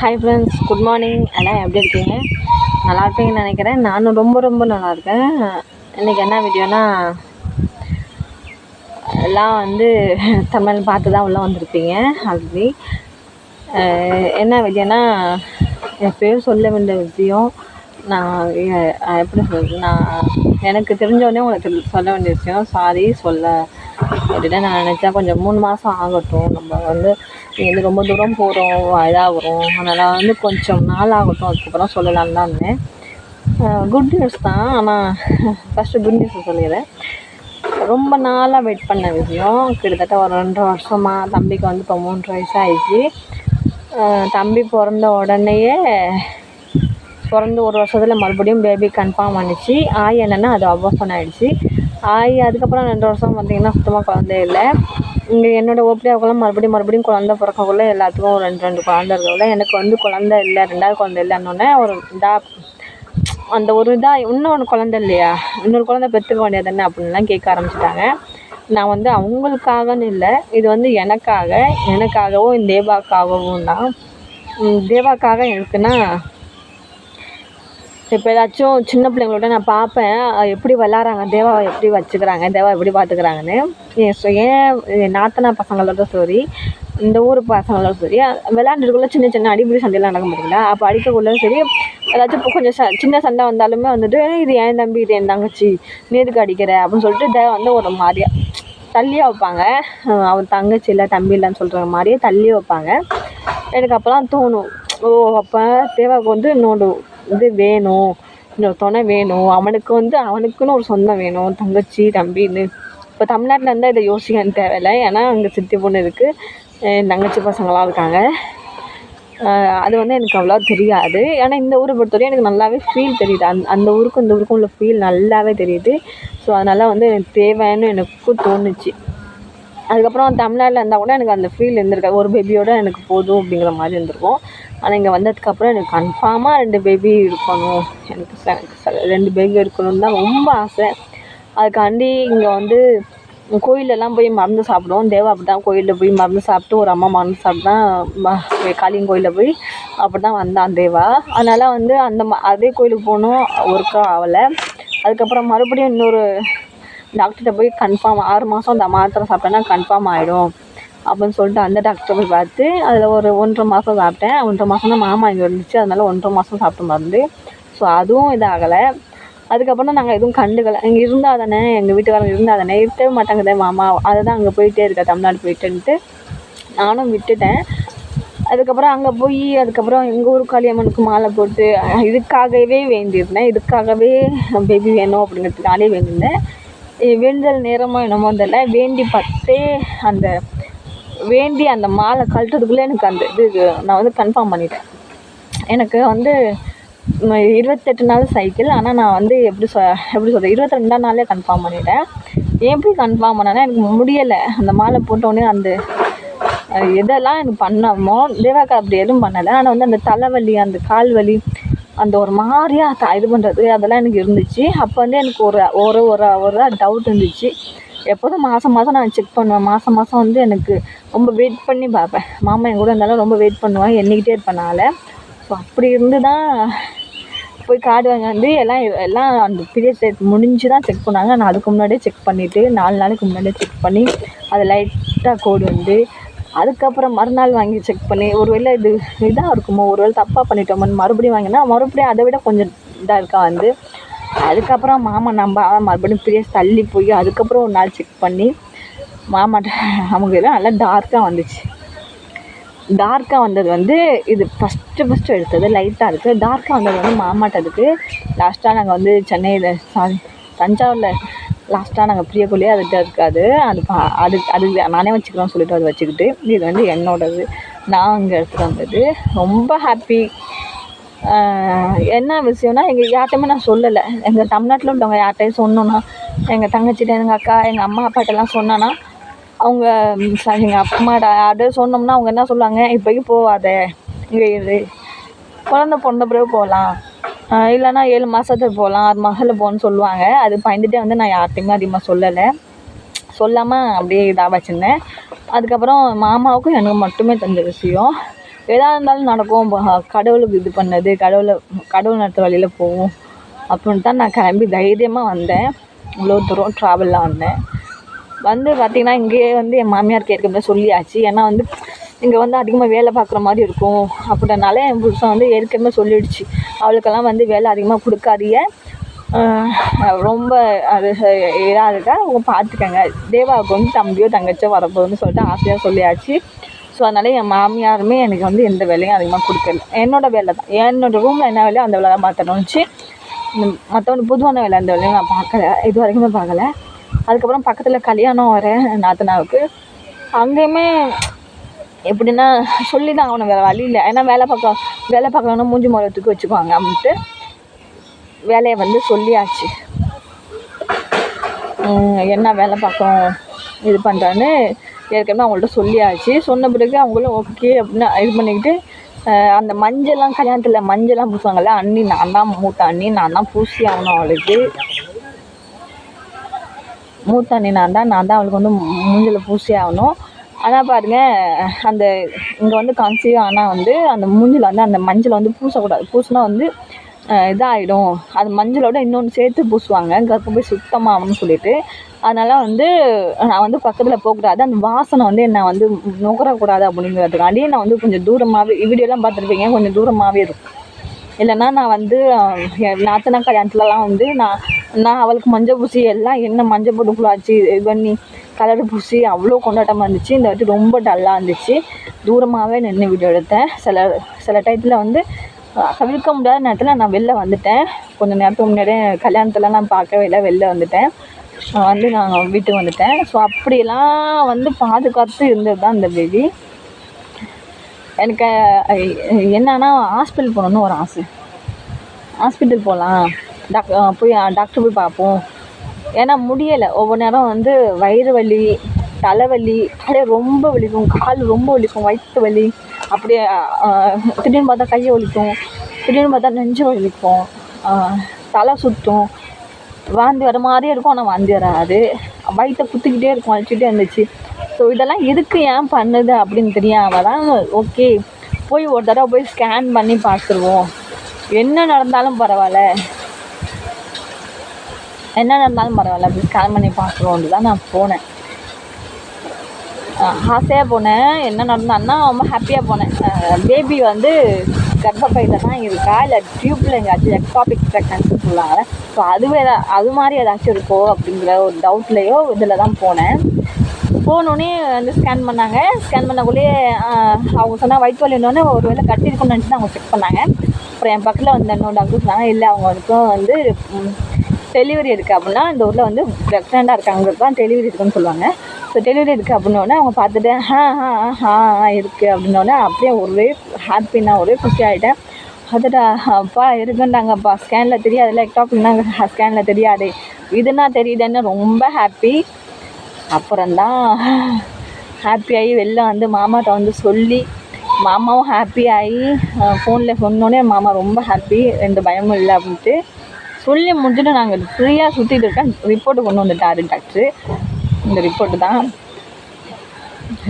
Hi friends good morning எல்லாம் எப்படி இருக்கீங்க? நல்லா இருப்பீங்கன்னு நினைக்கிறேன். நானும் ரொம்ப ரொம்ப நல்லா இருக்கேன். இன்றைக்கி என்ன வீடியோனா எல்லாம் வந்து தமிழ் பார்த்து தான் உள்ளே வந்திருப்பீங்க ஆல்ரெடி என்ன வீடியோனா எப்பயும் சொல்ல வேண்டிய விஷயம் நான் எப்படி சொல்கிறது நான் எனக்கு தெரிஞ்சோடனே உங்களுக்கு சொல்ல வேண்டிய விஷயம் சாரி சொல்ல. அப்படின்னா நான் நினச்சேன். கொஞ்சம் மூணு மாதம் ஆகட்டும். நம்ம வந்து இங்கேருந்து ரொம்ப தூரம் போகிறோம் இதாகிறோம் அதனால் வந்து கொஞ்சம் நாள் ஆகட்டும் அதுக்கப்புறம் சொல்லலான்னு தான் இருந்தேன். குட் நியூஸ் தான். ஆனால் ஃபஸ்ட்டு குட் நியூஸ் சொல்லிடுறேன். ரொம்ப நாளாக வெயிட் பண்ண விஷயம். கிட்டத்தட்ட ஒரு ரெண்டரை வருஷமாக தம்பிக்கு வந்து இப்போ மூன்று வயசு ஆயிடுச்சு. தம்பி பிறந்த உடனேயே பிறந்து ஒரு வருஷத்தில் மறுபடியும் பேபி கன்ஃபார்ம் ஆனிச்சு. ஆய் என்னென்னா அது அபோஷன் ஆகிடுச்சு ஆய் அதுக்கப்புறம் ரெண்டு வருஷம் பார்த்திங்கன்னா சுத்தமாக குழந்தை இல்லை. இங்கே என்னோடய ஓப்பிடியாவுக்கெல்லாம் மறுபடியும் மறுபடியும் குழந்த பிறக்கக்குள்ள எல்லாத்துக்கும் ரெண்டு ரெண்டு குழந்த இருக்கக்குள்ள எனக்கு வந்து குழந்த இல்லை ரெண்டாவது குழந்த இல்லைன்னொன்னே ஒரு இதாக அந்த ஒரு இதாக இன்னொன்று குழந்த இல்லையா? இன்னொரு குழந்த பெற்றுக்க வேண்டியது என்ன அப்படின்லாம் கேட்க ஆரம்பிச்சிட்டாங்க. நான் வந்து அவங்களுக்காகன்னு இல்லை இது வந்து எனக்காக எனக்காகவும் தேவாக்காகவும் தான் தேவாக்காக எனக்குன்னா இப்போ ஏதாச்சும் சின்ன பிள்ளைங்களோட நான் பார்ப்பேன். எப்படி விளாட்றாங்க தேவாவை எப்படி வச்சுக்கிறாங்க தேவா எப்படி பார்த்துக்கிறாங்கன்னு. என் ஸோ ஏன் என் நாத்தனா பசங்களோட சரி இந்த ஊர் பசங்களோட சரி விளாண்டுக்குள்ளே சின்ன சின்ன அடிப்படி சண்டையெல்லாம் நடக்க முடியல அப்போ அடிக்கக்குள்ளே சரி ஏதாச்சும் இப்போ கொஞ்சம் ச சின்ன சண்டை வந்தாலுமே வந்துட்டு இது என் தம்பி இது என் தங்கச்சி நீ எதுக்கு அடிக்கிற? அப்படின்னு சொல்லிட்டு தேவை வந்து ஒரு மாதிரியா தள்ளியே வைப்பாங்க. அவன் தங்கச்சி இல்லை தம்பி இல்லைன்னு சொல்கிற மாதிரியே தள்ளியே வைப்பாங்க. எனக்கு அப்போலாம் தோணும் ஓ அப்போ தேவாவுக்கு வந்து நோண்டு இது வேணும். இன்னொரு துணை வேணும். அவனுக்கு வந்து அவனுக்குன்னு ஒரு சொந்தம் வேணும். தங்கச்சி தம்பின்னு. இப்போ தமிழ்நாட்டில் இருந்தால் இதை யோசிக்கன்னு தேவையில்லை. ஏன்னா அங்கே சித்தி பொண்ணு இருக்குது என் தங்கச்சி பசங்களாம் இருக்காங்க. அது வந்து எனக்கு அவ்வளோ தெரியாது. ஏன்னா இந்த ஊரை பொறுத்தவரையும் எனக்கு நல்லாவே ஃபீல் தெரியுது. அந் அந்த ஊருக்கும் இந்த ஊருக்கும் உள்ள ஃபீல் நல்லாவே தெரியுது. ஸோ அதனால் வந்து எனக்கு தேவைன்னு எனக்கும் தோணுச்சு. அதுக்கப்புறம் தமிழ்நாட்டில் இருந்தால் கூட எனக்கு அந்த ஃபீல் இருந்திருக்காது. ஒரு பேபியோட எனக்கு போதும் அப்படிங்கிற மாதிரி இருந்திருக்கும். ஆனால் இங்கே வந்ததுக்கப்புறம் எனக்கு கன்ஃபார்மாக ரெண்டு பேபி இருக்கணும். எனக்கு ரெண்டு பேபி இருக்கணும்னு தான் ரொம்ப ஆசை. அதுக்காண்டி இங்கே வந்து கோயிலெல்லாம் போய் மருந்து சாப்பிடுவோம். தேவா அப்படி தான் கோயிலில் போய் மருந்து சாப்பிட்டு ஒரு அம்மா மருந்து சாப்பிட்டு தான் காளியன் கோயிலில் போய் அப்படி தான் வந்தான் தேவா. அதனால் வந்து அந்த ம அதே கோயிலுக்கு போகணும் ஒர்க்கா ஆகலை. அதுக்கப்புறம் மறுபடியும் இன்னொரு டாக்டர்கிட்ட போய் கன்ஃபார்ம் ஆறு மாதம் அந்த மாத்திரை சாப்பிட்டேன்னா கன்ஃபார்ம் ஆகிடும் அப்படின்னு சொல்லிட்டு அந்த டாக்டரை போய் பார்த்து அதில் ஒரு ஒன்றரை மாதம் சாப்பிட்டேன். ஒன்றரை மாதம் தான் மாமா இங்கே இருந்துச்சு. அதனால ஒன்றரை மாதம் சாப்பிட்டு மருந்து. ஸோ அதுவும் இதாகலை. அதுக்கப்புறம் நாங்கள் எதுவும் கண்டுக்கலை. இங்கே இருந்தால் தானே எங்கள் வீட்டுக்காரங்க இருந்தால் தானே இருக்கவே மாட்டாங்கதே மாமா. அதுதான் அங்கே போயிட்டே இருக்கா தமிழ்நாடு போயிட்டுன்ட்டு. நானும் விட்டுட்டேன். அதுக்கப்புறம் அங்கே போய் அதுக்கப்புறம் எங்கள் ஊர் காளியம்மனுக்கு மாலை போட்டு இதுக்காகவே வேண்டியிருந்தேன். இதுக்காகவே பேபி வேணும் அப்படிங்கிறதுக்காலே வேண்டியிருந்தேன். இ- வேண்டுதல் நேரமோ என்னமோ தெரியல. வேண்டி பார்த்தே அந்த வேண்டி அந்த மாலை கழட்டுறதுக்குள்ளே எனக்கு அந்த இது நான் வந்து கன்ஃபார்ம் பண்ணிட்டேன். எனக்கு வந்து இருபத்தெட்டு நாள் சைக்கிள் ஆனால் நான் வந்து எப்படி சொ எப்படி சொல்கிறது இருபத்தி ரெண்டாம் நாளே கன்ஃபார்ம் பண்ணிட்டேன். எப்படி கன்ஃபார்ம் பண்ணேன்னா எனக்கு முடியலை. அந்த மாலை போட்டோடனே அந்த எதெல்லாம் எனக்கு பண்ணமோ தேவாக்கா அப்படி எதுவும் பண்ணலை. ஆனால் வந்து அந்த தலைவலி அந்த கால் வலி அந்த ஒரு மாதிரியாக இது பண்ணுறது அதெல்லாம் எனக்கு இருந்துச்சு. அப்போ வந்து எனக்கு ஒரு ஒரு ஒரு ஒரு டவுட் இருந்துச்சு. எப்போதும் மாதம் மாதம் நான் செக் பண்ணுவேன். மாதம் மாதம் வந்து எனக்கு ரொம்ப வெயிட் பண்ணி பார்ப்பேன். மாமா என் கூட இருந்தாலும் ரொம்ப வெயிட் பண்ணுவேன் எண்ணிக்கிட்டே இருப்பேனால ஸோ அப்படி இருந்து தான் போய் கார்டு வாங்கி வந்து எல்லாம் எல்லாம் அந்த பீரியட் டேட் முடிஞ்சு தான் செக் பண்ணாங்க. நான் அதுக்கு முன்னாடியே செக் பண்ணிவிட்டு நாலு நாளைக்கு முன்னாடியே செக் பண்ணி அது லைட்டாக கோடு வந்து அதுக்கப்புறம் மறுநாள் வாங்கி செக் பண்ணி ஒருவேளை இது இதாக இருக்குமோ ஒருவேளை தப்பாக பண்ணிட்டோமோன்னு மறுபடியும் வாங்கினா மறுபடியும் அதை விட கொஞ்சம் இதாக இருக்கா வந்து அதுக்கப்புறம் மாமா நம்ம மறுபடியும் பீரியட்ஸ் தள்ளி போய் அதுக்கப்புறம் ஒரு நாள் செக் பண்ணி மாமாட்ட அவங்க எல்லாம் நல்லா டார்க்காக வந்துச்சு. டார்க்காக வந்தது வந்து இது ஃபஸ்ட்டு ஃபஸ்ட்டு எடுத்தது லைட்டாக இருக்குது டார்க்காக வந்தது வந்து மாமாட்டதுக்கு லாஸ்ட்டாக நாங்கள் வந்து சென்னையில் சாரி தஞ்சாவூரில் லாஸ்ட்டாக நாங்கள் பிரியக்குள்ளேயே அதுக்கிட்ட இருக்காது. அது பா- அது அது நானே வச்சுக்கிறேன்னு சொல்லிட்டு அதை வச்சுக்கிட்டு இது வந்து என்னோடது. நான் அங்கே எடுத்துகிட்டு வந்தது. ரொம்ப ஹாப்பி என்ன விஷயம்னா எங்கள் யார்கிட்டையுமே நான் சொல்லலை. எங்கள் தமிழ்நாட்டில் உள்ளவங்க யார்கிட்டையும் சொன்னோன்னா எங்கள் தங்கச்சிட்ட எங்கள் அக்கா எங்கள் அம்மா அப்பாட்டெல்லாம் சொன்னேன்னா அவங்க எங்கள் அப்பா அம்மாட்ட யார்கிட்ட சொன்னோம்னா அவங்க என்ன சொல்லுவாங்க? இப்போக்கி போகாத இங்கே இரு. குழந்த பிறந்த பிறகு போகலாம். இல்லைன்னா ஏழு மாதத்துக்கு போகலாம். ஆறு மாதத்தில் போகணும்னு சொல்லுவாங்க. அது பயந்துட்டே வந்து நான் யார்கிட்டையுமே அதிகமாக சொல்லலை. சொல்லாமல் அப்படியே இதாக வச்சுருந்தேன். அதுக்கப்புறம் மாமாவுக்கும் எனக்கு மட்டுமே தெரிஞ்ச விஷயம். எதாக இருந்தாலும் நடக்கும். கடவுளுக்கு இது பண்ணது கடவுளை கடவுள் நடத்துகிற வழியில் போவோம். அப்படின்ட்டு தான் நான் கிளம்பி தைரியமாக வந்தேன். இவ்வளோ தூரம் ட்ராவலில் வந்தேன். வந்து பார்த்திங்கன்னா இங்கேயே வந்து என் மாமியாருக்கு ஏற்கனவே சொல்லியாச்சு. ஏன்னா வந்து இங்கே வந்து அதிகமாக வேலை பார்க்குற மாதிரி இருக்கும். அப்படின்றனால என் புருஷன் வந்து ஏற்கனவே சொல்லிடுச்சு. அவளுக்கெல்லாம் வந்து வேலை அதிகமாக கொடுக்காதிய ரொம்ப அது இதாக இருக்கா? அவங்க பார்த்துக்கங்க. தேவாவுக்கு வந்து தம்பியோ தங்கச்சியோ வரப்போகுதுன்னு சொல்லிட்டு ஆசையாக சொல்லியாச்சு. ஸோ அதனால் என் மாமியாருமே எனக்கு வந்து எந்த வேலையும் அதிகமாக கொடுக்கல. என்னோட வேலை தான். என்னோட ரூமில் என்ன வேலையோ அந்த வேலை தான் இந்த மற்றவங்க பொதுவான வேலை அந்த வேலையும் நான் பார்க்கல. இது வரைக்குமே பார்க்கல. அதுக்கப்புறம் பக்கத்தில் கல்யாணம் வர நாத்தனாவுக்கு அங்கேயுமே எப்படின்னா சொல்லி தான் ஆகணும் வேறு வழி இல்லை. ஏன்னா வேலை பார்க்க வேலை பார்க்கலன்னா மூஞ்சி மரத்துக்கு வச்சுக்குவாங்க அப்படின்ட்டு வேலையை வந்து சொல்லியாச்சு. என்ன வேலை பார்க்கணும் இது பண்ணுறான்னு ஏற்கனவே அவங்கள்ட்ட சொல்லியாச்சு சொன்ன பிறகு அவங்களும் ஓகே அப்படின்னு இது பண்ணிக்கிட்டு அந்த மஞ்சள்லாம் கல்யாணத்தில் மஞ்சள்லாம் பூசுவாங்கல்ல அண்ணி நான் தான் மூத்த அண்ணி நான் தான் பூசி ஆகணும் அவளுக்கு மூத்த அண்ணி நான் தான் நான் தான் அவளுக்கு வந்து மூஞ்சில் பூசி ஆகணும் ஆனால் பாருங்க அந்த இங்கே வந்து கன்சீவ் ஆனால் வந்து அந்த மூஞ்சில் வந்து அந்த மஞ்சளை வந்து பூசக்கூடாது பூசினா வந்து இதாகிடும் அது மஞ்சளோட இன்னொன்று சேர்த்து பூசுவாங்க. கர்ப்பப்பை சுத்தமாகும்னு சொல்லிட்டு. அதனால் வந்து நான் வந்து பக்கத்தில் போகக்கூடாது. அந்த வாசனை வந்து என்னை வந்து நுகரக்கூடாது அப்படிங்கிறதுக்காண்டி நான் வந்து கொஞ்சம் தூரமாகவே வீடியோலாம் பார்த்துருப்பீங்க கொஞ்சம் தூரமாகவே இருக்கும். இல்லைன்னா நான் வந்து என் நாத்தனா கல்யாணத்துலலாம் வந்து நான் நான் அவளுக்கு மஞ்சள் பூசி எல்லாம் என்ன மஞ்சள் போட்டு குழாச்சி இது பண்ணி கலர் பூசி அவ்வளோ கொண்டாட்டமாக இருந்துச்சு. இந்த வாட்டி ரொம்ப டல்லாக இருந்துச்சு. தூரமாகவே நின்று வீடியோ எடுத்தேன். சில சில டயத்தில் வந்து தவிர்க்க முடியாத நேரத்தில் நான் வெளில வந்துட்டேன். கொஞ்சம் நேரத்துக்கு முன்னாடியே கல்யாணத்தெல்லாம் நான் பார்க்கவே இல்லை வெளில வந்துட்டேன். வந்து நான் வீட்டுக்கு வந்துட்டேன். ஸோ அப்படியெல்லாம் வந்து பாதுகாத்து இருந்தது தான் இந்த பேபி எனக்கு என்னன்னா ஹாஸ்பிட்டல் போகணுன்னு ஒரு ஆசை. ஹாஸ்பிட்டல் போகலாம். டாக் போய் டாக்டர் போய் பார்ப்போம். ஏன்னா முடியலை. ஒவ்வொரு நேரம் வந்து வயிறு வலி தலைவலி அப்படியே ரொம்ப வலிக்கும் கால் ரொம்ப வலிக்கும் வயிற்று வலி. அப்படியே திடீர்னு பார்த்தா கையை வலிக்கும். திடீர்னு பார்த்தா நெஞ்சு வலிக்கும். தலை சுற்றும் வாந்தி வர மாதிரியே இருக்கும் ஆனால் வாந்தி வராது. வயிற்றை குத்திக்கிட்டே இருக்கும் வலிச்சுட்டே இருந்துச்சு. ஸோ இதெல்லாம் எதுக்கு ஏன் பண்ணுது அப்படின்னு தெரியாமல் தான் ஓகே போய் ஒரு தடவை போய் ஸ்கேன் பண்ணி பார்த்துருவோம். என்ன நடந்தாலும் பரவாயில்ல. என்ன நடந்தாலும் பரவாயில்ல அப்படி ஸ்கேன் பண்ணி பார்க்குறோன்னு தான் நான் போனேன். ஆசையாக போனேன். என்ன நடந்தான்னா ரொம்ப ஹாப்பியாக போனேன். பேபி வந்து கர்ப்பப்பையில் தான் இருக்கா? இல்லை டியூப்பில் எங்கேயாச்சும் எக்டாபிக் ப்ரெக்னன்சி சொல்லுவாங்க ஸோ அதுவே தான் அது மாதிரி ஏதாச்சும் இருக்கோ அப்படிங்கிற ஒரு டவுட்லேயோ இதில் தான் போனேன். போனோடனே வந்து ஸ்கேன் பண்ணாங்க. ஸ்கேன் பண்ணக்குள்ளேயே அவங்க சொன்னால் வயிற்று வலினோடனே ஒரு வேளை கட்டியிருக்கும்னு நினச்சி தான் அவங்க செக் பண்ணாங்க. அப்புறம் என் பக்கத்தில் வந்து இன்னொரு டாக்டர் சொன்னாங்க இல்லை அவங்களுக்கும் வந்து டெலிவரி இருக்குது அப்படின்னா இந்த ஊரில் வந்து ப்ரெக்னெண்ட்டாக இருக்காங்களுக்கு தான் டெலிவரி இருக்குன்னு சொல்லுவாங்க. ஸோ டெலிவரி இருக்குது அப்படின்னோடனே அவங்க பார்த்துட்டு ஹா ஆ ஆ இருக்குது அப்படின்னோடனே அப்படியே ஒரே ஹாப்பி நான் ஒரே குஷி ஆகிட்டேன் அதுடா அப்பா இருக்குன்றாங்கப்பா. ஸ்கேனில் தெரியாது லேப்டாப்னா ஸ்கேனில் தெரியாது. இதுனா தெரியுதுன்னு ரொம்ப ஹாப்பி அப்புறம்தான் ஹாப்பியாகி வெளில வந்து மாமாட்ட வந்து சொல்லி மாமாவும் ஹாப்பி ஆகி ஃபோனில் சொன்னோடனே மாமா ரொம்ப ஹாப்பி எந்த பயமும் இல்லை அப்படின்ட்டு சொல்லி முடிஞ்சுட்டு நாங்கள் ஃப்ரீயாக சுற்றிட்டு இருக்கேன். ரிப்போர்ட்டு கொண்டு வந்துட்டாரு டாக்டரு இந்த ரிப்போர்ட்டு தான்.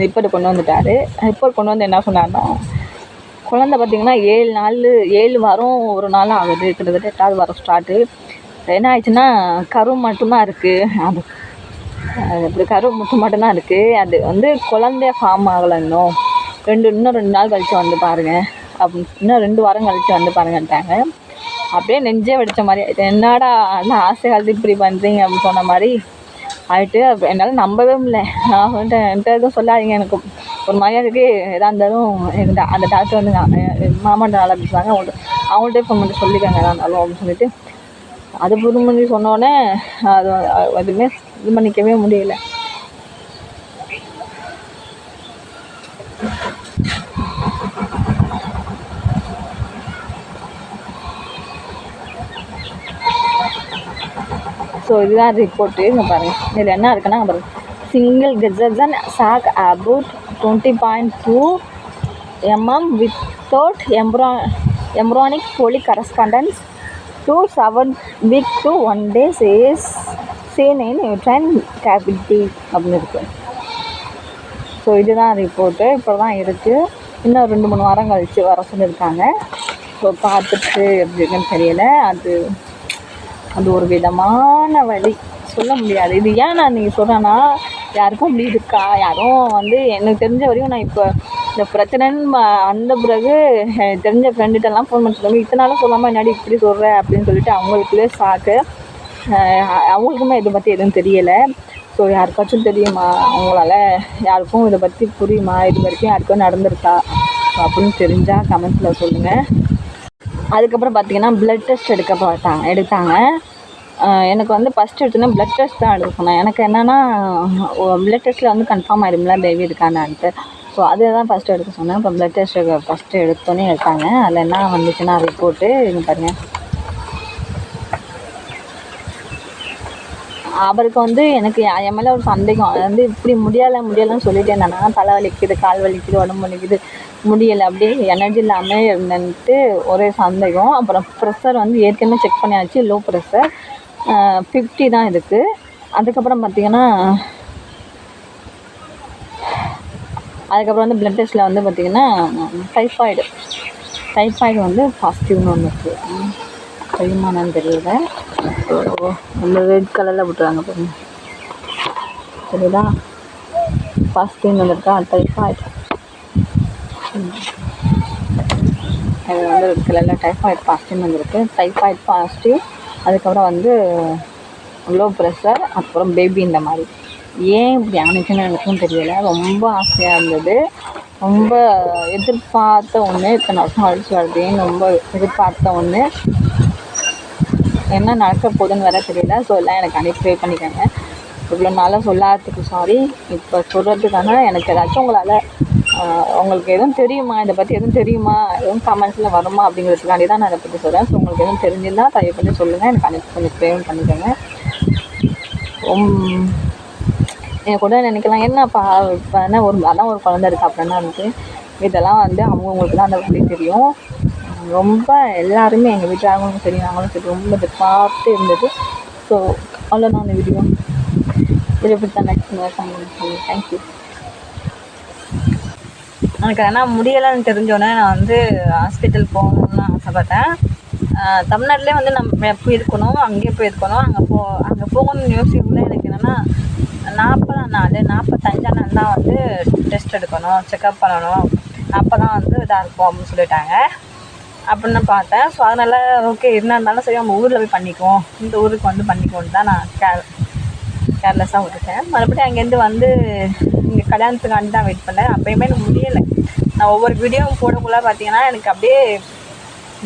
ரிப்போர்ட்டு கொண்டு வந்துட்டாரு. ரிப்போர்ட் கொண்டு வந்து என்ன சொன்னார்னா குழந்த பார்த்தீங்கன்னா ஏழு நாள் ஏழு வாரம் ஒரு நாள் ஆகுது. கிட்டத்தட்ட எட்டாவது வாரம் ஸ்டார்ட்டு என்ன ஆயிடுச்சுன்னா கரு மட்டும்தான் இருக்குது அது இப்படி கரு முட்டை மட்டும்தான் இருக்குது அது வந்து குழந்தைய ஃபார்ம் ஆகலை இன்னும். ரெண்டு இன்னும் ரெண்டு நாள் கழித்து வந்து பாருங்கள் அப் இன்னும் ரெண்டு வாரம் கழித்து வந்து பாருங்கன்ட்டாங்க. அப்படியே நெஞ்சே வெடிச்ச மாதிரி என்னடா அந்த ஆசை காலத்து இப்படி பண்ணுறீங்க அப்படின்னு சொன்ன மாதிரி ஆயிட்டு என்னால் நம்பவே முடியல நான் வந்துட்டு என்கிட்ட எதுவும் சொல்லாதீங்க எனக்கு ஒரு மாதிரியா எதாக இருந்தாலும் எங்கள் டா- அந்த டாக்டர் வந்து நான் மாமாட்ட நல்லா பேசுவாங்க அவங்கள்ட்ட அவங்கள்ட்டே ஃபோன் பண்ணி சொல்லிக்கோங்க எதாக இருந்தாலும் அப்படின்னு சொல்லிட்டு அது புது பண்ணி சொன்னோடனே அது அது எதுவுமே இது பண்ணிக்கவே முடியல ஸோ இதுதான் ரிப்போர்ட்டு இங்கே பாருங்கள் இதில் என்ன இருக்குன்னா பாருங்கள் single gestation sac about twenty point two M M without embryo embryonic pole correspondence to seven week two one days is seen in uterine cavity அப்படின்னு இருக்குது ஸோ இதுதான் ரிப்போர்ட்டு இப்போ தான் இருக்குது இன்னும் ரெண்டு மூணு வாரம் கழித்து வர சொல்லியிருக்காங்க. ஸோ பார்த்துட்டு எப்படி இருக்குன்னு தெரியல. அது அது ஒரு விதமான வழி சொல்ல முடியாது. இது ஏன் நான் நீங்கள் சொல்கிறேன்னா யாருக்கும் இப்படி இருக்கா? யாரும் வந்து எனக்கு தெரிஞ்ச வரையும் நான் இப்போ இந்த பிரச்சனைன்னு வந்த பிறகு தெரிஞ்ச ஃப்ரெண்டுகிட்டலாம் ஃபோன் பண்ணி சொல்லுவாங்க இத்தனை சொல்லாமல் என்னாடி இப்படி சொல்கிற அப்படின்னு சொல்லிட்டு அவங்களுக்குள்ளே சாக்கு அவங்களுக்குமே இதை பற்றி எதுவும் தெரியலை. ஸோ யாருக்காச்சும் தெரியுமா? அவங்களால யாருக்கும் இதை பற்றி புரியுமா? இது வரைக்கும் யாருக்கும் நடந்திருக்கா? அப்படின்னு தெரிஞ்சால் கமெண்ட்ஸில் சொல்லுங்கள் அதுக்கப்புறம் பார்த்தீங்கன்னா ப்ளட் டெஸ்ட் எடுக்க பார்த்தாங்க எடுத்தாங்க. எனக்கு வந்து ஃபஸ்ட் எடுத்தோன்னே ப்ளட் டெஸ்ட் தான் எடுக்கணும். எனக்கு என்னென்னா ப்ளட் டெஸ்ட்டில் வந்து கன்ஃபார்ம் ஆகிடும்ல பேபி இருக்கானான்ட்டு. ஸோ அதை தான் ஃபஸ்ட்டு எடுக்க சொன்னேன். இப்போ ப்ளட் டெஸ்ட் ஃபஸ்ட்டு எடுத்தோன்னே எடுத்தாங்க. அதில் என்ன வந்துச்சுன்னா ரிப்போர்ட்டு இங்கே பாருங்கள் அவருக்கு வந்து எனக்கு என் என் மேலே ஒரு சந்தேகம். அது வந்து இப்படி முடியலை முடியலைன்னு சொல்லிட்டு என்னன்னா தலை வலிக்குது கால் வலிக்குது உடம்பு வலிக்குது. முடியலை. அப்படியே எனர்ஜி இல்லாமல் இருந்துட்டு ஒரே சந்தேகம். அப்புறம் ப்ரெஷர் வந்து ஏற்கனவே செக் பண்ணியாச்சு. லோ ப்ரெஷர் ஃபிஃப்டி தான் இருக்குது அதுக்கப்புறம் பார்த்திங்கன்னா அதுக்கப்புறம் வந்து ப்ளட் டெஸ்ட்டில் வந்து பார்த்திங்கன்னா டைஃபாய்டு டைஃபாய்டு வந்து பாசிட்டிவ்னு ஒன்று இருக்குது தெரியுமானு தெரியல. நம்ம ரெட் கலரில் விட்டுறாங்க பாருங்க. தெரியுதா பாசிட்டிவ்னு வந்திருக்கா டைஃபாய்டு அது வந்து ரெட் கலரில் டைஃபாய்டு டைம் வந்திருக்கு. டைஃபாய்டு பாசிட்டிவ் அதுக்கப்புறம் வந்து லோ ப்ரெஷர் அப்புறம் பேபி இந்த மாதிரி. ஏன் இப்படி ஆனிச்சுன்னு எனக்கும் தெரியல. ரொம்ப ஆசையாக இருந்தது. ரொம்ப எதிர்பார்த்த ஒன்று இத்தனை வருஷம் அழிச்சு வருதுன்னு ரொம்ப எதிர்பார்த்த ஒன்று என்ன நடக்க போகுதுன்னு வேற தெரியல. ஸோ எல்லாம் எனக்கு அனுப்பி ப்ரே பண்ணிக்கோங்க இவ்வளோ நாளாக சொல்லாததுக்கு சாரி இப்போ சொல்கிறதுக்கான எனக்கு ஏதாச்சும் உங்களால் உங்களுக்கு எதுவும் தெரியுமா? இதை பற்றி எதுவும் தெரியுமா? எதுவும் கமெண்ட்ஸில் வருமா? அப்படிங்கிறதுக்காண்டி தான் நான் இதை பற்றி சொல்கிறேன் ஸோ உங்களுக்கு எதுவும் தெரிஞ்சிருந்தால் தயவு பண்ணி சொல்லுங்கள் எனக்கு அனுப்பி கொஞ்சம் ப்ரேவும் பண்ணிக்கோங்க. என் எனக்கு கூட நினைக்கலாம். என்னப்பா இப்போ என்ன ஒரு அதான் ஒரு குழந்த இருக்குது அப்படின்னா வந்து இதெல்லாம் வந்து அவங்கவுங்களுக்கு தான் அந்த வழி தெரியும். ரொம்ப எல்லாருமே எங்கள் வீட்டில் சரி நாங்களும் சரி ரொம்ப எதிர்பார்த்து இருந்தது. ஸோ அவ்வளோதான் அந்த வீடியோ வீடியோ தான் நெக்ஸ்ட் தேங்க்யூ எனக்கு ஆனால் முடியலைன்னு தெரிஞ்சோடனே நான் வந்து ஹாஸ்பிட்டல் போகணும்னு ஆசைப்பட்டேன். தமிழ்நாட்டிலே வந்து நம்ம போயிருக்கணும் அங்கேயே போயிருக்கணும் அங்கே போ அங்கே போகணும்னு யோசிக்கல எனக்கு என்னென்னா நாற்பதாம் நாள் நாற்பத்தஞ்சாம் நாள் தான் வந்து டெஸ்ட் எடுக்கணும் செக்கப் பண்ணணும். அப்போ தான் வந்து இதாக இருக்கும் அப்படின்னு சொல்லிட்டாங்க. அப்படின்னு பார்த்தேன். ஸோ அதனால் ஓகே என்ன இருந்தாலும் சரி நம்ம ஊரில் போய் பண்ணிக்குவோம். இந்த ஊருக்கு வந்து பண்ணிக்குவோன்னு தான் நான் கே கேர்லெஸ்ஸாக விட்டுட்டேன். மறுபடியும் அங்கேருந்து வந்து இங்கே கல்யாணத்துக்காண்டி தான் வெயிட் பண்ணேன். அப்பயுமே எனக்கு முடியலை. நான் ஒவ்வொரு வீடியோவும் போடக்குள்ள பார்த்தீங்கன்னா எனக்கு அப்படியே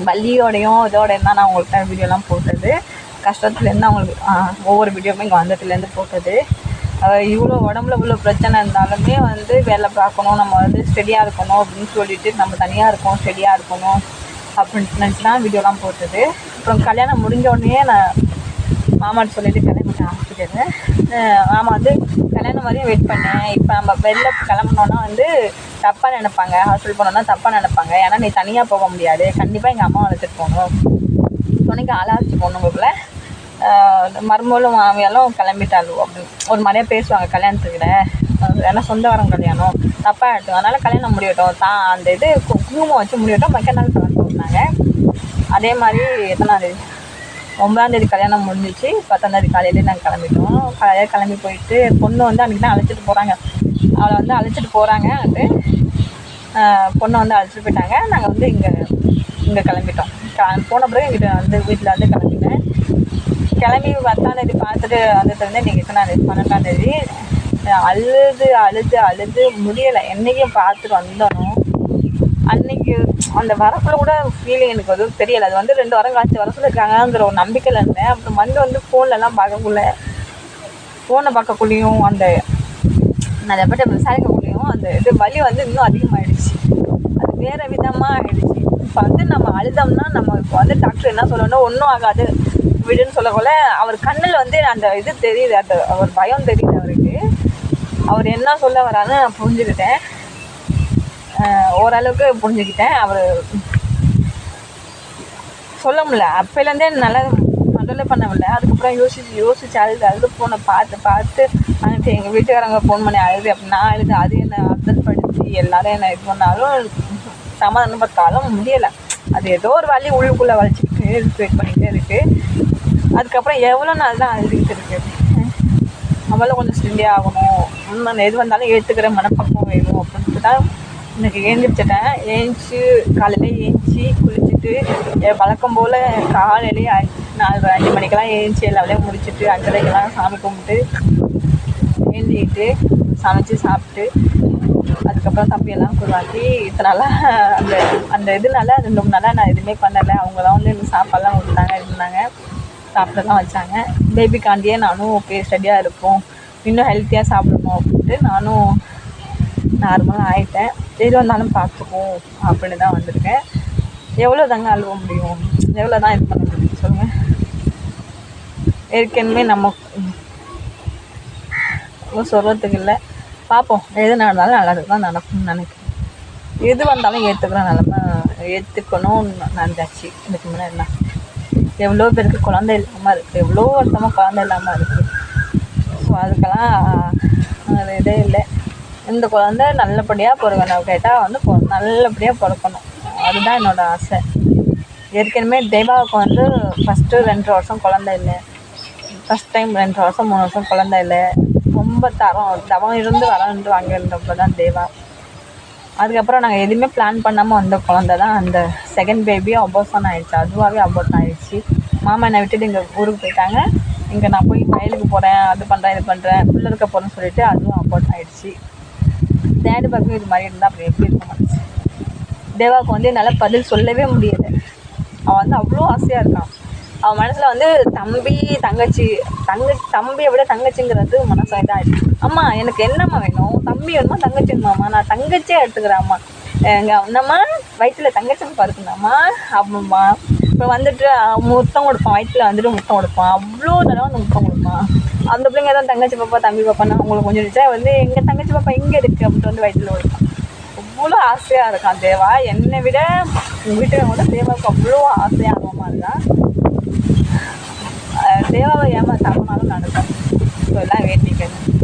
வள்ளியோடையும் இதோடையும் தான் நான் உங்கள்கிட்ட வீடியோலாம் போட்டது. கஷ்டத்துலேருந்து அவங்களுக்கு ஒவ்வொரு வீடியோவுமே இங்கே வந்ததுலேருந்து போட்டது. இவ்வளோ உடம்புல இவ்வளோ பிரச்சனை இருந்தாலுமே வந்து வேலை பார்க்கணும் நம்ம வந்து ஸ்டெடியாக இருக்கணும் அப்படின்னு சொல்லிட்டு நம்ம தனியாக இருக்கோம் ஸ்டெடியாக இருக்கணும். அப்படின்ட்டு நினச்சி தான் வீடியோலாம் போட்டது. அப்புறம் கல்யாணம் முடிஞ்ச உடனே நான் மாமாட்ட சொல்லிட்டு கிளம்பிட்டேன் ஹாஸ்பிட்டலு மாமா வந்து கல்யாணம் வரையும் வெயிட் பண்ணேன் இப்போ நம்ம வெளில கிளம்புனோன்னா வந்து தப்பாக நினைப்பாங்க. ஹாஸ்பிட்டல் போனோன்னா தப்பாக நினைப்பாங்க. ஏன்னா நீ தனியாக போக முடியாது. கண்டிப்பாக எங்கள் அம்மா அழைச்சிட்டு போகணும். துணைக்கு ஆளாச்சு பொண்ணுங்களுக்குள்ள மருமகளும் மாமியாலும் கிளம்பிட்டாலும் அப்படின்னு. ஒரு மாதிரியாக பேசுவாங்க கல்யாணத்துக்கிட்ட. ஏன்னா சொந்தவரம் கல்யாணம். தப்பாக எடுத்து அதனால் கல்யாணம் முடியட்டும். தான் அந்த இது குங்குமம் வச்சு முடியட்டும். மக்கள் நாள் கலந்து விட்டாங்க அதே மாதிரி எத்தனாம் தேதி? ஒன்பதாம் தேதி கல்யாணம் முடிஞ்சிச்சு. பத்தாம் தேதி காலையிலே நாங்கள் கிளம்பிட்டோம். காலையில் கிளம்பி போயிட்டு பொண்ணு வந்து அன்றைக்கி தான் அழைச்சிட்டு போகிறாங்க அவளை வந்து அழைச்சிட்டு போகிறாங்க அது பொண்ணை வந்து அழைச்சிட்டு போயிட்டாங்க. நாங்கள் வந்து இங்கே இங்கே கிளம்பிட்டோம். போன பிறகு எங்கிட்ட வந்து வீட்டில் வந்து கிளம்பிட்டேன். கிளம்பி பத்தாம் தேதி பார்த்துட்டு வந்ததுலேருந்து நீங்கள் எத்தனாம் தேதி? பன்னெண்டாம் தேதி. அழுது அழுது அழுது முடியலை. என்னைக்கும் பார்த்துட்டு வந்தோம். அன்னைக்கு அந்த வரக்குள்ள கூட ஃபீலிங் எனக்கு எதுவும் தெரியலை. அது வந்து ரெண்டு வாரம் கழிச்சு வர சொல்லியிருக்காங்கங்கிற ஒரு நம்பிக்கையில் இருந்தேன். அப்புறம் வந்து வந்து ஃபோன்லலாம் பார்க்கக்குள்ள ஃபோனை பார்க்கக்குள்ளேயும் அந்த நான் அதை விசாரிக்கக்குள்ளேயும் அந்த இது வலி வந்து இன்னும் அதிகமாகிடுச்சு அது வேறு விதமாக ஆயிடுச்சு. இப்போ வந்து நம்ம அழுதோம்னா நம்ம இப்போ வந்து டாக்டர் என்ன சொல்லணும் ஒன்றும் ஆகாது. விடுன்னு சொல்லக்குள்ள அவர் கண்ணில் வந்து அந்த இது தெரியுது. அந்த அவர் பயம் தெரியுது அவருக்கு. அவர் என்ன சொல்ல வரான்னு நான் புரிஞ்சுக்கிட்டேன். ஓரளவுக்கு புரிஞ்சுக்கிட்டேன். அவர் சொல்ல முடியல. அப்போலேருந்தே நல்லா முதல்ல பண்ண முடியல அதுக்கப்புறம் யோசிச்சு யோசிச்சு அழுது அழுது ஃபோனை பார்த்து பார்த்து அனுப்பிச்சு எங்கள் வீட்டுக்காரங்க ஃபோன் பண்ணி அழுது அப்படி நான் அழுது அது என்னை அர்த்தப்படுத்தி எல்லாரும் என்னை இது பண்ணாலும் சமாதானம் முடியலை. அது ஏதோ ஒரு வழி உள்ளுக்குள்ளே வலிச்சுக்கிட்டு வெயிட் பண்ணிகிட்டே இருக்குது அதுக்கப்புறம் எவ்வளோ நாள் தான் அழுதுகிட்டு இருக்கு? அவளும் கொஞ்சம் ஸ்டெடி ஆகணும். நான் எது வந்தாலும் ஏற்றுக்கிற மனப்பக்குவம் வேணும் அப்படின்ட்டு தான் இன்னைக்கு ஏந்திரிச்சிட்டேன். ஏஞ்சி காலையில் ஏஞ்சி குளிச்சுட்டு என் வழக்கம் போல் காலையிலேயே நாலு அஞ்சு மணிக்கெல்லாம் ஏஞ்சி எல்லா வேலையும் முடிச்சுட்டு அஞ்சரைக்கெல்லாம் சாமி கும்பிட்டு ஏந்திக்கிட்டு சமைச்சு சாப்பிட்டு அதுக்கப்புறம் தம்பியெல்லாம் குருவாக்கி இத்தனை நாளாக அந்த அந்த இதனால ரெண்டு மூணு நாளாக நான் எதுவுமே பண்ணலை. அவங்களாம் வந்து எனக்கு சாப்பாடுலாம் கொடுத்தாங்க இருந்தாங்க சாப்பிடலாம் வச்சாங்க. பேபிக்காண்டியே நானும் ஓகே ஸ்டடியாக இருப்போம். இன்னும் ஹெல்த்தியாக சாப்பிடணும் அப்படின்ட்டு நானும் நார்மலாக ஆகிட்டேன் எது வந்தாலும் பார்த்துக்குவோம் அப்படின்னு தான் வந்திருக்கேன். எவ்வளோ தாங்க அழுவ முடியும்? எவ்வளோ தான் இது பண்ண முடியும் சொல்லுங்கள் ஏற்கனவே நம்ம ஒன்றும் சொல்கிறதுக்கு இல்லை. பார்ப்போம் எது நடந்தாலும் நல்லது தான் நடக்கும்னு நினைக்கிறேன். எது வந்தாலும் ஏற்றுக்கிற நிலமை ஏற்றுக்கணும் நடந்தாச்சு இதுக்கு முன்னாடி என்ன எவ்வளோ பேருக்கு குழந்தை இல்லாமல் இருக்குது எவ்வளோ வருஷமாக குழந்தை இல்லாமல் இருக்குது அதுக்கெல்லாம் அது இதே இல்லை. இந்த குழந்தை நல்லபடியாக பிறக்கணும். கேட்டால் வந்து பொ- நல்லபடியாக பிறக்கணும். அதுதான் என்னோடய ஆசை. ஏற்கனவே தேவாவுக்கு வந்து ஃபஸ்ட்டு ரெண்டு வருஷம் குழந்தை இல்லை. ஃபஸ்ட் டைம் ரெண்டு வருஷம் மூணு வருஷம் குழந்தை இல்லை. ரொம்ப தரம் தவம் இருந்து வரன்ட்டு வாங்கியிருந்தப்போ தான் தேவா. அதுக்கப்புறம் நாங்கள் எதுவுமே பிளான் பண்ணாமல் வந்த குழந்த தான் அந்த செகண்ட் பேபியும் அபோசன் ஆயிடுச்சு. அதுவாகவே அபோர்ட் ஆகிடுச்சு மாமா என்னை விட்டுட்டு இங்கே ஊருக்கு போயிட்டாங்க. இங்கே நான் போய் வயலுக்கு போகிறேன் அது பண்ணுறேன் இது பண்ணுறேன் உள்ளே இருக்க போகிறேன்னு சொல்லிட்டு அதுவும் அபோர்ட் ஆகிடுச்சு தேர்டு பேக்கும் இது மாதிரி இருந்தால் அப்படி எப்படி இருக்க மாட்டேச்சு தேவாவுக்கு வந்து என்னால் பதில் சொல்லவே முடியல. அவன் வந்து அவ்வளோ ஆசையாக இருக்கான். அவன் மனசில் வந்து தம்பி தங்கச்சி தங்க தம்பியை விட தங்கச்சிங்கிறது மனசாக இதாக இதாகிடுச்சு அம்மா எனக்கு என்னம்மா வேணும்? தம்பி வேணுமா தங்கச்சி வேணுமாம்மா? நான் தங்கச்சியே எடுத்துக்கிறேன்ம்மா எங்கள் அண்ணம்மா வயிற்றில் தங்கச்சி பருக்குனாம்மா அப்படிம்மா இப்போ வந்துட்டு முத்தம் கொடுப்பான். வயிற்றுல வந்துட்டு முத்தம் கொடுப்பான். அவ்வளோ தடவை அந்த முத்தம் கொடுப்பான். அந்த பிள்ளைங்க தான் தங்கச்சி பாப்பா தம்பி பாப்பான்னு அவங்களுக்கு கொஞ்சம் நினச்சா வந்து எங்கள் தங்கச்சி பாப்பா எங்கே இருக்குது அப்படின்ட்டு வந்து வயிற்றுல கொடுப்பான். அவ்வளோ ஆசையாக இருக்கான் தேவா என்னை விட உங்கள் வீட்டில் கூட தேவாவுக்கு அவ்வளோ ஆசையாக இருக்கான் தேவாவை ஏமா ஏமாத்தாமனாலும் நடக்கும் இப்போ எல்லாம் வேண்டிக்கிறது